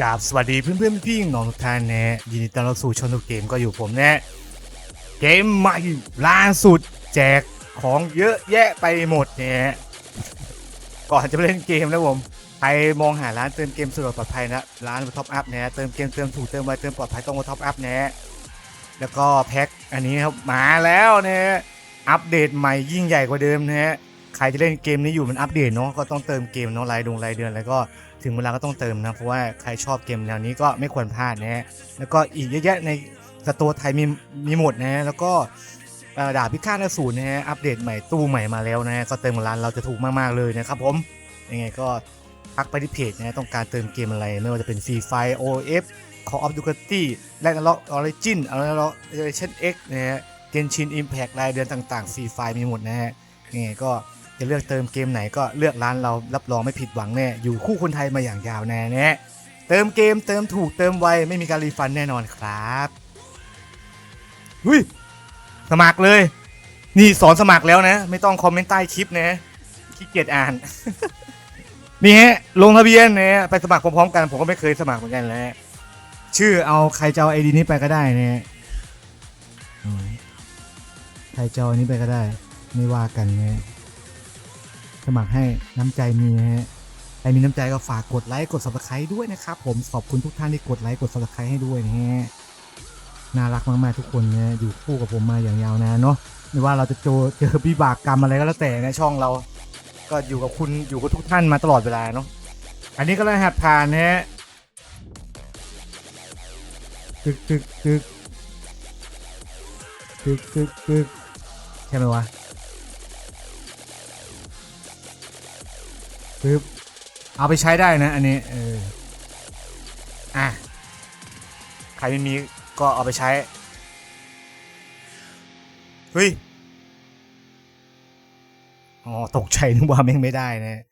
กราบสวัสดีเพื่อนเพื่อนๆพี่ๆน้องทุกท่านนะยินดีต้อนรับสู่ช่องทุกเกมก็อยู่ผมนะเกมใหม่ล่าสุดแจกของเยอะแยะไปหมดเนี่ยก่อนจะไปเล่นเกมนะผมใครมองหาร้านเติมเกมสะดวกปลอดภัยนะร้านท็อปอัพนะเติมเกมเติมถูกเติมไวเติมปลอดภัยต้องมาท็อปอัพนะแล้วก็แพ็คอันนี้ครับมาแล้วนะอัปเดตใหม่ยิ่งใหญ่กว่าเดิมนะฮะ ใครจะเล่นเกมนี้อยู่มันอัปเดตเนาะก็ต้องเติมเกมเนาะรายดงรายเดือน แล้วก็ถึงเวลาก็ต้องเติมนะเพราะว่าใครชอบเกมแนวนี้ก็ไม่ควรพลาดนะฮะแล้วก็อีกเยอะแยะในสตัวไทยมีมีหมดนะฮะแล้วก็ดาบพิฆาตอสูรนะฮะอัปเดตใหม่ตู้ใหม่มาแล้วนะฮะก็เติมร้านเราจะถูกมากๆเลยนะครับผมยังไงก็ทักไปที่เพจนะต้องการเติมเกมอะไร ไม่ว่าจะเป็นฟรีไฟ OF Call of Duty แลกนาล็อกออริจินอะไรล็อกเจเนเรชั่น X นะฮะเกนชินอิมแพกรายเดือนต่างๆฟรีไฟมีหมดนะฮะยังไงก็ จะเลือกเติมเกมไหนก็เลือกร้านเรารับรองไม่ผิดหวังแน่ อยู่คู่คนไทยมาอย่างยาวแนานแน่เติมเกมเติมถูกเติมไวไม่มีการรีฟันแน่นอนครับหุยสมัครเลย นี่สอนสมัครแล้วนะ ไม่ต้องคอมเมนต์ใต้คลิปนะขี้เกียจอ่าน นี่ฮะ ลงทะเบียนนะไปสมัครพร้อมๆกัน ผมก็ไม่เคยสมัครเหมือนกันแหล้วชื่อเอาใครจะเอาไอดีนี้ไปก็ได้นะใครจะเอาอันนี้ไปก็ได้ ไม่ว่ากันนะ สมัครให้น้ำใจมีฮะใครมีน้ำใจก็ฝากกดไลค์กด subscribe ด้วยนะครับผมขอบคุณทุกท่านที่กดไลค์กด subscribe ให้ด้วยนะฮะน่ารักมากๆทุกคนนะอยู่คู่กับผมมาอย่างยาวนานเนาะไม่ว่าเราจะเจอเจอวิบากกรรมอะไรก็แล้วแต่ในช่องเรา ก็อยู่กับคุณอยู่กับทุกท่านมาตลอดเวลาเนาะอันนี้ก็รหัสผ่านนะฮะตึกตึกตึกตึกตึกตึกใช่ไหมวะ ปึ๊บเอาไปใช้ได้นะอันนี้เอออะใครไม่มีก็เอาไปใช้ เฮ้ย อ๋อ ตกใจนึกว่าแม่งไม่ได้นะ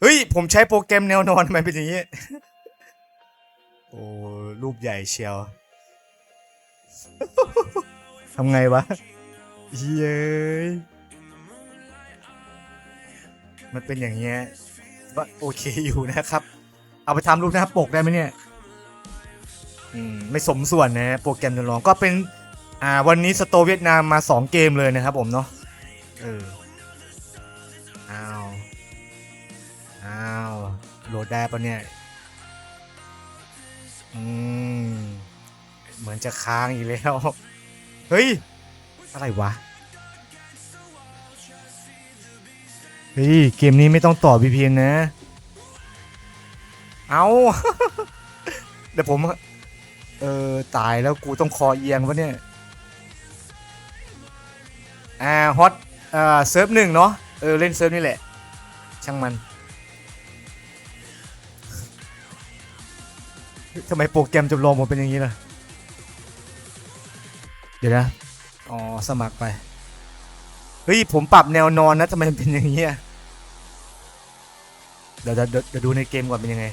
เฮ้ย ผมใช้โปรแกรมแนวนอนทำไมเป็นอย่างนี้ โอ้ รูปใหญ่เชียวทำไงวะ เย้ยมันเป็นอย่างเงี้ย ว่าโอเคอยู่นะครับ เอาไปทำรูปหน้าปกได้ไหมเนี่ย อืม ไม่สมส่วนนะโปรแกรมแนวนอนก็เป็น อ่า วันนี้สโตเวียดนามมา 2 เกมเลยนะครับผมเนาะเอออ้าวอ้าวโหลดได้ปะเนี่ย อืม เหมือนจะค้างอีกแล้ว เฮ้ย อะไรวะ เฮ้ยเกมนี้ไม่ต้องต่อ VPN นะ เอาเดี๋ยวผม เออตายแล้วกูต้องคอเอียงวะเนี่ย อ่าฮอตอ่าเซิร์ฟหนึ่งเนาะ เออ เล่นเซิร์ฟนี่แหละ ช่างมันทำไมโปรแกรมจำลองผมเป็นอย่างนี้ล่ะ เดี๋ยวนะ อ๋อ สมัครไป เฮ้ยผมปรับแนวนอนนะทำไมมันเป็นอย่างเดี๋ยเดี๋ยวเดี๋ยวเดี๋ยวดูในเกมก่อนเป็นยังไง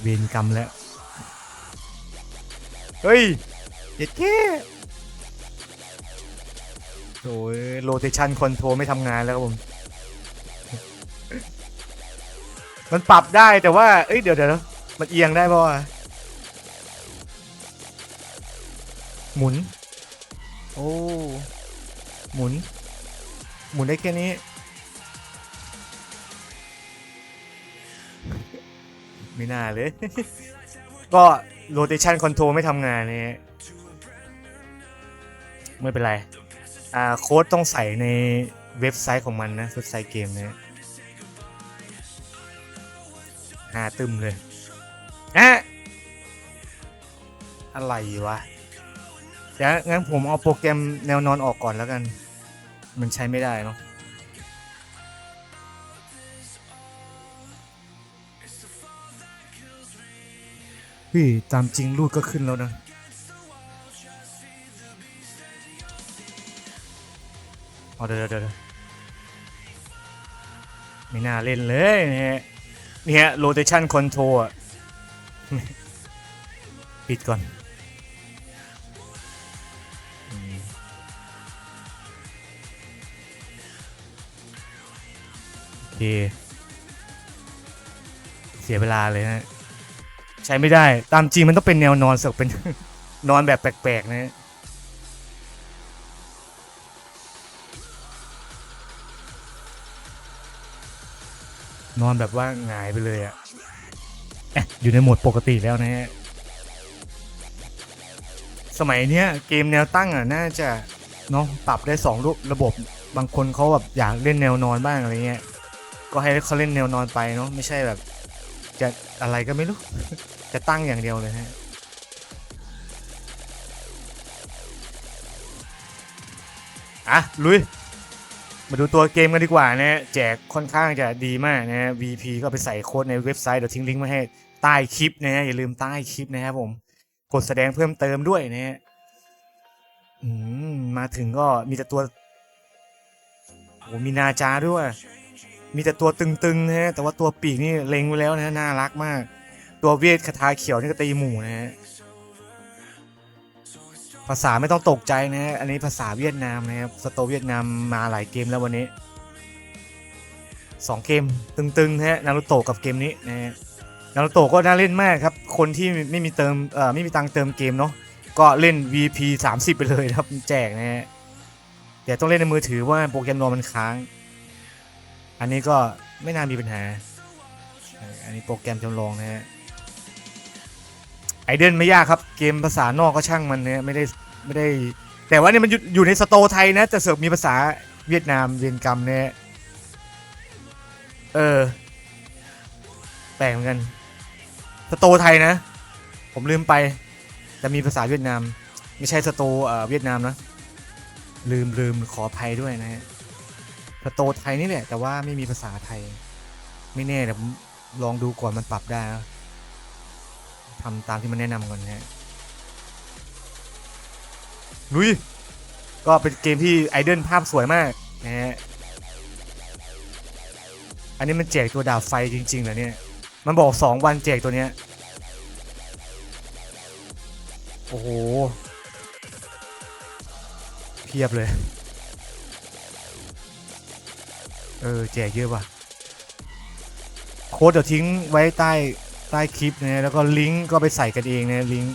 เวรกรรมแล้ว เฮ้ยเจ็ดแค่โอ้ยโรเทชันคอนโทรไม่ทำงานแล้วครับผม มันปรับได้แต่ว่า เอ้ยเดี๋ยวเดี๋ยวมันเอียงได้ป่ะหมุน โอ้ หมุน หมุนได้แค่นี้ ไม่น่าเลย ก็ rotation control ไม่ทำงานนี่ไม่เป็นไร อ่า โค้ดต้องใส่ในเว็บไซต์ของมันนะ เว็บไซต์เกมเนี่ยหาตึมเลยอะอะไรวะ เดี๋ยวงั้นผมเอาโปรแกรมแนวนอนออกก่อนแล้วกัน มันใช้ไม่ได้เนาะพี่ตามจริงรูดก็ขึ้นแล้วนะเอาเดี๋ยวเดี๋ยวเดี๋ยวไม่น่าเล่นเลยเนี่ยเนี่ย rotation control อะ ปิดก่อน โอเสียเวลาเลยฮะใช้ไม่ได้ ตามจริงมันต้องเป็นแนวนอนเสกเป็น นอนแบบแปลกๆนะนอนแบบว่าหงายไปเลยอะแอะอยู่ในโหมดปกติแล้วนะฮะ สมัยเนี้ยเกมแนวตั้งอะน่าจะเนาะปรับได้สองรูประบบบางคนเขาแบบอยากเล่นแนวนอนบ้างอะไรเงี้ย ก็ให้เขาเล่นแนวนอนไปเนาะไม่ใช่แบบ จะอะไรก็ไม่รู้ จะตั้งอย่างเดียวเลยฮะอะ ลุย มาดูตัวเกมกันดีกว่านะแจกค่อนข้างจะดีมากนะ VP ก็ไปใส่โค้ดในเว็บไซต์ เดี๋ยวทิ้งลิงก์มาให้ใต้คลิปนะฮะอย่าลืมใต้คลิปนะครับผม กดแสดงเพิ่มเติมด้วยนะฮะอืมมาถึงก็มีแต่ตัวโอ้มีนาจาด้วย มีแต่ตัวตึงๆนะฮะแต่ว่าตัวปีกนี่เล็งไว้แล้วนะฮะน่ารักมาก ตัวเวทคาถาเขียวนี่ก็ตีหมู่นะฮะภาษาไม่ต้องตกใจนะฮะอันนี้ภาษาเวียดนามนะครับสโตเวียดนามมาหลายเกมแล้ววันนี้สองเกมตึงๆนะฮะนารูโตะกับเกมนี้นะฮะนารูโตะก็น่าเล่นมากครับ คนที่ไม่มีเติมเอ่อไม่มีตังเติมเกมเนาะก็เล่น VP 30 ไปเลยครับแจกนะฮะแต่ต้องเล่นในมือถือว่าโปรแกรมรอมันค้าง อันนี้ก็ไม่น่ามีปัญหา อันนี้โปรแกรมจำลองนะฮะไอเดนไม่ยากครับ เกมภาษานอกก็ช่างมันนี่ยไม่ได้ไม่ได้ แต่ว่านี่มันอยู่ในสโตไทยนะแต่เสือกมีภาษาเวียดนามเวียนกรรมเนี่ยเออ แปลกเหมือนกันสโตไทยนะ ผมลืมไป แต่มีภาษาเวียดนาม ไม่ใช่สโตเออเวียดนามนะ ลืมลืมขออภัยด้วยนะฮะ สโตไทยนี่แหละ แต่ว่าไม่มีภาษาไทย ไม่แน่เดี๋ยวลองดูก่อนมันปรับได้ทำตามที่มันแนะนำก่อนนะฮะลุยก็เป็นเกมที่ไอเดนภาพสวยมากนะฮะอันนี้มันแจกตัวดาบไฟจริงๆเหรอเนี่ย มันบอก 2 วันแจกตัวเนี้ย โอ้โห เพียบเลย เออแจกเยอะว่ะ โค้ดเดี๋ยวทิ้งไว้ใต้ใต้คลิปนะแล้วก็ลิงก์ก็ไปใส่กันเองนะลิงก์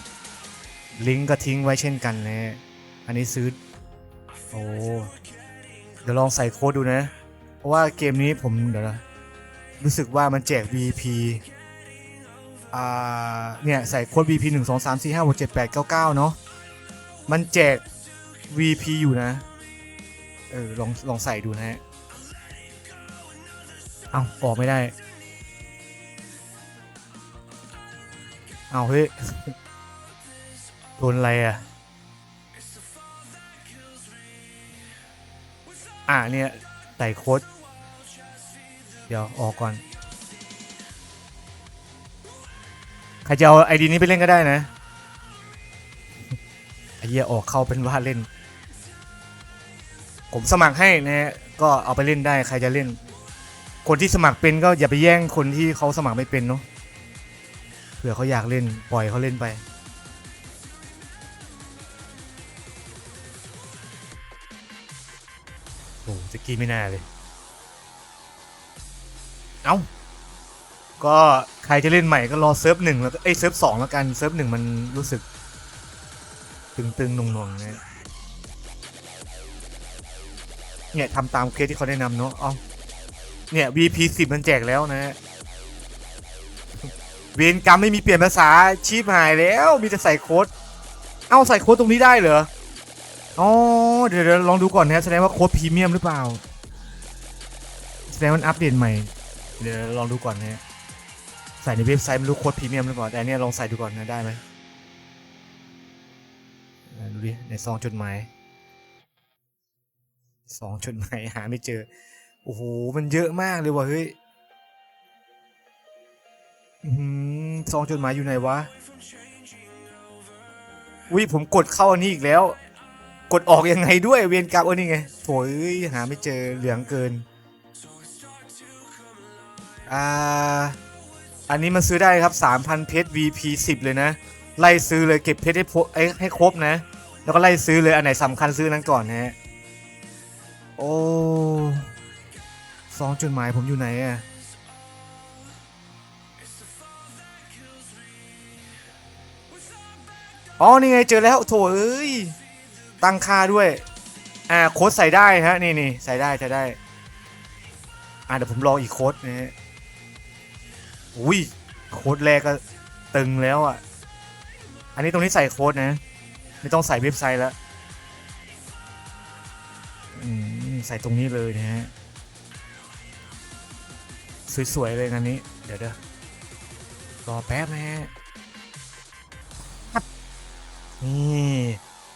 ลิงก์ก็ทิ้งไว้เช่นกันนะอันนี้ซื้อโอ้เดี๋ยวลองใส่โค้ดดูนะ เพราะว่าเกมนี้ผมเดี๋ยวนะรู้สึกว่ามันแจก VP อ่าเนี่ยใส่โค้ด VP 1 2 3 4 5 6 7 8 9 9 เนาะมันแจก VP อยู่นะ เออลองลองใส่ดูนะฮะ เอาออกไม่ได้ เอาเฮ้ยโดนอะไรอะ อะเนี่ยใส่โค้ดเดี๋ยวออกก่อน ใครจะเอาไอดีนี้ไปเล่นก็ได้นะไอเหี้ยออกเข้าเป็นว่าเล่น ผมสมัครให้นะก็เอาไปเล่นได้ใครจะเล่น คนที่สมัครเป็นก็อย่าไปแย่งคนที่เขาสมัครไม่เป็นเนาะเผื่อเขาอยากเล่นปล่อยเขาเล่นไป โอ้จะกี้ไม่น่าเลย เอา้า ก็ใครจะเล่นใหม่ก็รอเซิร์ฟหนึ่งแล้วก็เอ้ยเซิร์ฟสองแล้วกันเซิร์ฟหนึ่งมันรู้สึก ตึงๆหน่วงๆนะเนี่ยทำตามเคสที่เขาแนะนำเนาะเอา เนี่ย VP 10มันแจกแล้วนะเวรกรรมไม่มีเปลี่ยนภาษาชีพหายแล้วมีแต่ใส่โค้ด เอ้าใส่โค้ดตรงนี้ได้เหรอ อ๋อเดี๋ยวลองดูก่อนนะแสดงว่าโค้ดพรีเมียมหรือเปล่า แสดงมันอัปเดตใหม่ เดี๋ยวลองดูก่อนนะใส่ในเว็บไซต์ไม่รู้โค้ดพรีเมียมหรือเปล่า แต่เนี้ยลองใส่ดูก่อนนะได้ไหมดูดิในซองจดหมายซองจดหมายหาไม่เจอ โอ้โห มันเยอะมากเลยว่ะเฮ้ยซองจดหมายอยู่ไหนวะอุ้ยผมกดเข้าอันนี้อีกแล้ว กดออกยังไงด้วยเวียนกรรมอันนี้ไงโถยหาไม่เจอเหลืองเกิน อ่า อันนี้มันซื้อได้ครับ 3,000 เพชร VP 10 เลยนะ ไล่ซื้อเลยเก็บเพชรให้ให้ครบนะ แล้วก็ไล่ซื้อเลยอันไหนสำคัญซื้อนั้นก่อนนะฮะ โอ้ ซองจดหมายผมอยู่ไหนอะอ๋อ นี่ไงเจอแล้วโถเอ้ย ตั้งค่าด้วย อ่า โค้ดใส่ได้ฮะ นี่นี่ใส่ได้ใส่ได้ อ่าเดี๋ยวผมลองอีกโค้ดนะฮะ อุ้ย โค้ดแรกก็ตึงแล้วอะ อันนี้ตรงนี้ใส่โค้ดนะ ไม่ต้องใส่เว็บไซต์แล้ว ใส่ตรงนี้เลยนะฮะ สวยๆเลยงานนี้ เดี๋ยวเดี๋ยวรอแป๊บนะฮะนี่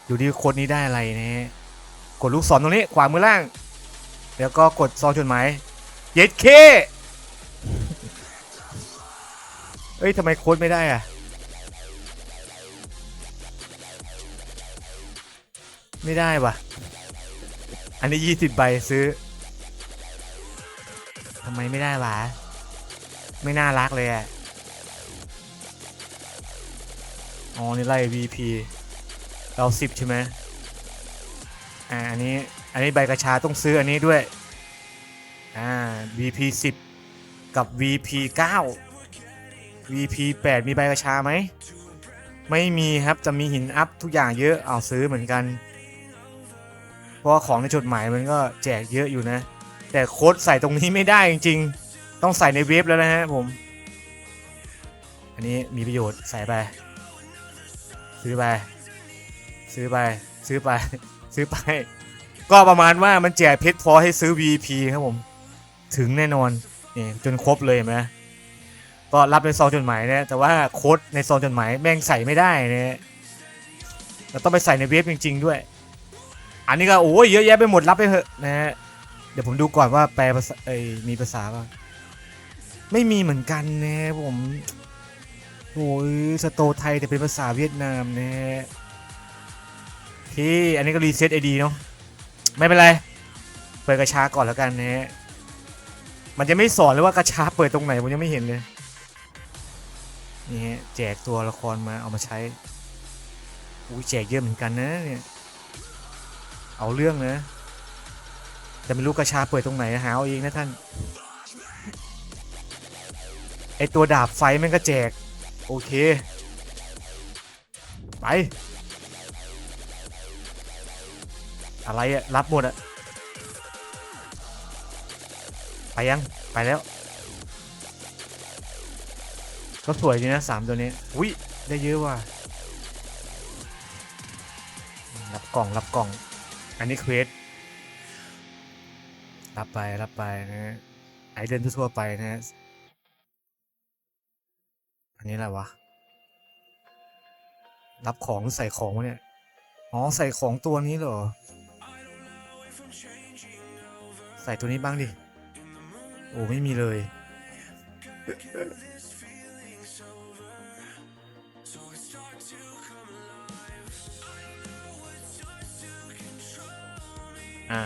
ดูดิโค้ดนี้ได้อะไรนะฮะกดลูกศรตรงนี้ขวามือล่าง แล้วก็กดซองจดหมายเย็ดเคเอ้ยทำไมโค้ดไม่ได้อะไม่ได้ว่ะอันนี้ยี่สิบใบซื้อ ทำไมไม่ได้วะ ไม่น่ารักเลยอะอ๋อ นี่ไล่ VP เราสิบใช่ไหมอ่า อันนี้ อันนี้ใบกระชาต้องซื้ออันนี้ด้วย อ่า VP 10กับ VP 9 VP 8มีใบกระชาไหม ไม่มีครับ จะมีหินอัพทุกอย่างเยอะ เอาซื้อเหมือนกัน เพราะว่าของในจดหมายมันก็แจกเยอะอยู่นะ แต่โค้ดใส่ตรงนี้ไม่ได้จริงๆ ต้องใส่ในเว็บแล้วนะฮะผม อันนี้มีประโยชน์ใส่ไป ซื้อไป ซื้อไป ซื้อไป ซื้อไป ก็ประมาณว่ามันแจกเพชรพอให้ซื้อ VP ครับผม ถึงแน่นอนนี่จนครบเลยไหมก็รับในซองจดหมายนะแต่ว่าโค้ดในซองจดหมายแม่งใส่ไม่ได้นะเราต้องไปใส่ในเว็บจริง ๆ ด้วย อันนี้ก็โอ้ยเยอะแยะไปหมดรับไปเถอะนะฮะ ดี๋ยวผมดูก่อนว่าแปลภาษาเอ้ยมีภาษาป่ะไม่มีเหมือนกันนะผมโอ้ยสโตไทยแต่เป็นภาษาเวียดนามนะฮะโอเคอันนี้ก็รีเซ็ตไอดีเนาะไม่เป็นไรเปิดกระชาก่อนแล้วกันนะมันจะไม่สอนเลยว่ากระชาเปิดตรงไหนผมยังไม่เห็นเลยนี่ฮะแจกตัวละครมาเอามาใช้อุ้ยแจกเยอะเหมือนกันนะเนี่ยเอาเรื่องนะ แต่ไม่รู้กระชาเปิดตรงไหนหาเอาเองนะท่าน ไอตัวดาบไฟม่งก็แจก โอเค ไป อะไรอะรับหมดอะไปยัง ไปแล้ว ก็สวยดีนะสามตัวนี้ อุ้ยได้เยอะว่ะรับกล่องรับกล่อง อันนี้เควส รับไปรับไปนะฮะไอเดนทั่วไปนะฮะอันนี้อะไรวะ รับของใส่ของวะเนี่ย อ๋อ ใส่ของตัวนี้เหรอ ใส่ตัวนี้บ้างดิ โอ้ไม่มีเลย อ่า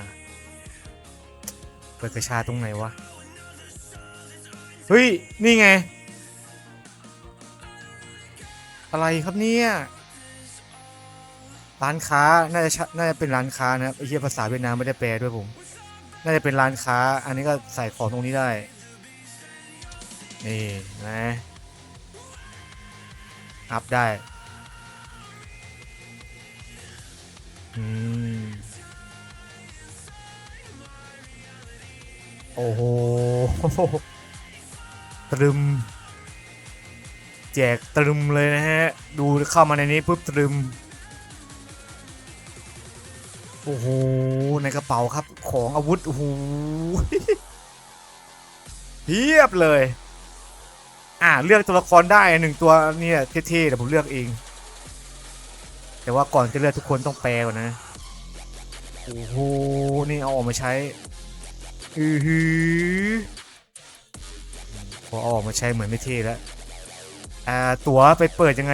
เปิดกระชาตรงไหนวะ เฮ้ย นี่ไง อะไรครับเนี่ยร้านค้า น่าจะน่าจะเป็นร้านค้านะครับไอ้เหี้ยภาษาเวียดนามไม่ได้แปลด้วยผม น่าจะเป็นร้านค้า อันนี้ก็ใส่ของตรงนี้ได้ นี่นะอัพได้ อืม โอ้โหตรึม แจกตรึมเลยนะฮะ ดูเข้ามาในนี้ปุ๊บตรึม โอ้โห ในกระเป๋าครับ ของอาวุธ โอ้โหเพียบเลย อ่าเลือกตัวละครได้หนึ่งตัวเนี่ยเท่ๆแต่ผมเลือกเอง แต่ว่าก่อนจะเลือกทุกคนต้องแปลก่อนนะ โอ้โห นี่เอาออกมาใช้ อือหือพออออกมาใช้เหมือนไม่เท่แล้วอ่าตั๋วไปเปิดยังไง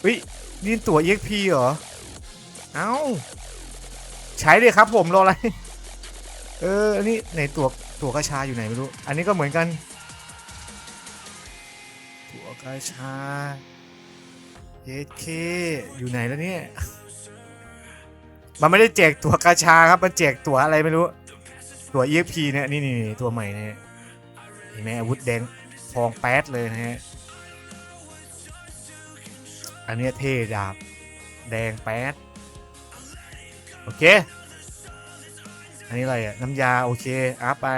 เฮ้ยนี่ตั๋ว EXP เหรอ เอ้า ใช้เลยครับผมรออะไร เออ อันนี้ไหนตั๋วตั๋วกระชาอยู่ไหนไม่รู้ อันนี้ก็เหมือนกัน ตั๋วกระชาเอเคอยู่ไหนแล้วเนี่ย มันไม่ได้แจกตัวกาชาครับ มันแจกตัวอะไรไม่รู้ ตัว EXP เนี่ยนี่นี่นี่ตัวใหม่เนี่ยเห็นไหมอาวุธแดงทองแป๊ดเลยนะฮะ อันเนี้ยเท่ดาบ แดงแป๊ด โอเค อันนี้อะไรอะน้ำยา โอเค อัพไป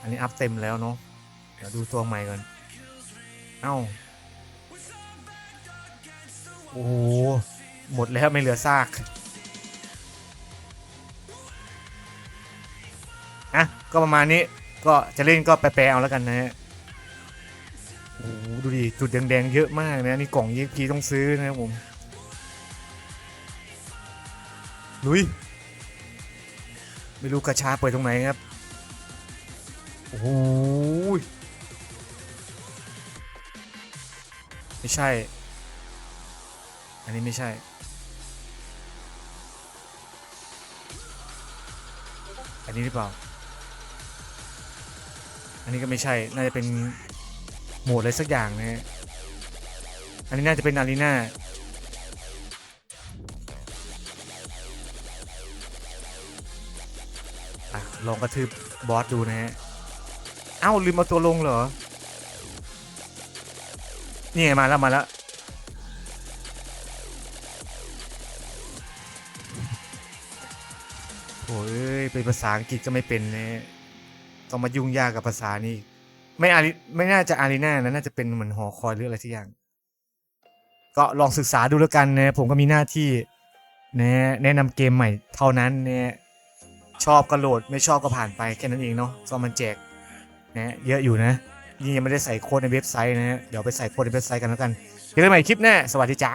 อันนี้อัพเต็มแล้วเนาะ เดี๋ยวดูตัวใหม่ก่อน เอ้า โอ้โหหมดแล้วไม่เหลือซากอะก็ประมาณนี้ก็จะเล่นก็แปลๆเอาแล้วกันนะฮะโอ้โหดูดิจุดแดงๆเยอะมากนะนี่กล่องยีพีต้องซื้อนะครับผมลุยไม่รู้กระชาเปิดตรงไหนครับโอ้โหไม่ใช่ อันนี้ไม่ใช่ อันนี้หรือเปล่า อันนี้ก็ไม่ใช่ น่าจะเป็นโหมดอะไรสักอย่างนะฮะ อันนี้น่าจะเป็นอารีนาอะลองกระทืบบอสดูนะฮะ เอ้าลืมเอาตัวลงเหรอ นี่ไงมาแล้วมาแล้ว โอ้ยเป็นภาษาอังกฤษก็ไม่เป็นเนะต้องมายุ่งยากกับภาษานี่ไม่อารีไม่น่าจะอารีนานะน่าจะเป็นเหมือนหอคอยหรืออะไรสักอย่าง ก็ลองศึกษาดูแล้วกันนะผมก็มีหน้าที่นะแนะนำเกมใหม่เท่านั้นนะชอบก็โหลดไม่ชอบก็ผ่านไปแค่นั้นเองเนาะก็มันแจกนะเยอะอยู่นะนี่ยังไม่ได้ใส่โค้ดในเว็บไซต์นะเดี๋ยวไปใส่โค้ดในเว็บไซต์กันแล้วกันเจอกันใหม่คลิปหน้าสวัสดีจ้า